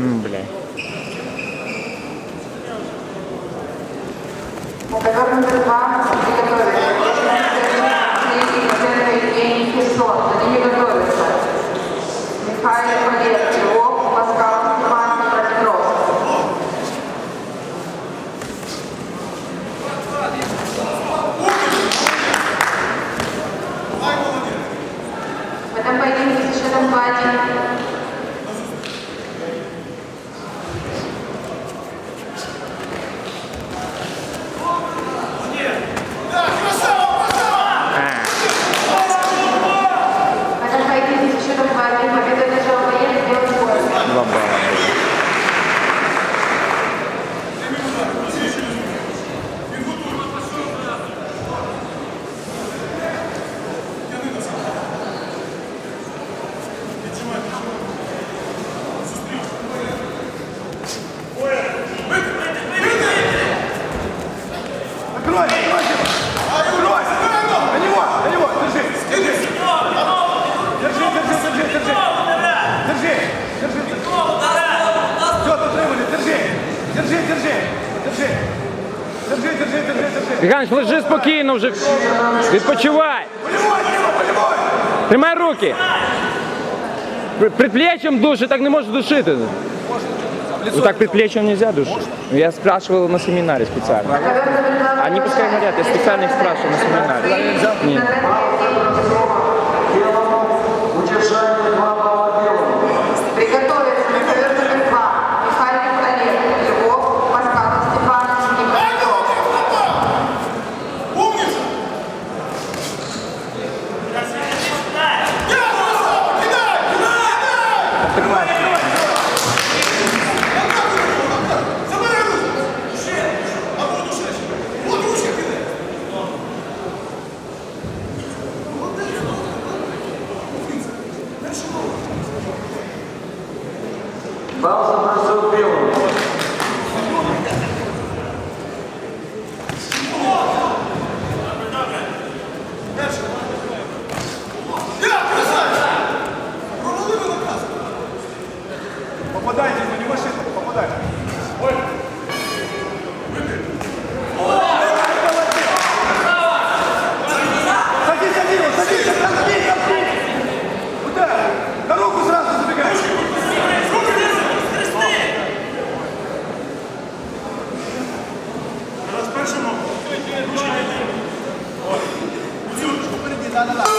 М, бля. Ковер номер два. Евгений Херсон, они не готовятся. Михаил Валерьевич, Львов, Паскал, Степан, Петровский. В этом поединке со счетом 2-1 Ганч, лежи спокійно вже. Відпочивай. Тримай руки. Предплечьем души, так не можешь душити. Ну так предплечьем нельзя душить. Я спрашивал на семинаре специально. Они пускай говорят, я специально их спрашивал на семинаре. Нет. Удержание два балла белому. Приготовиться на ковер номер два. Михаил Олег, Львов, Паскал, Степан, Николаев. Умница! Бал ಅಲ್ಲ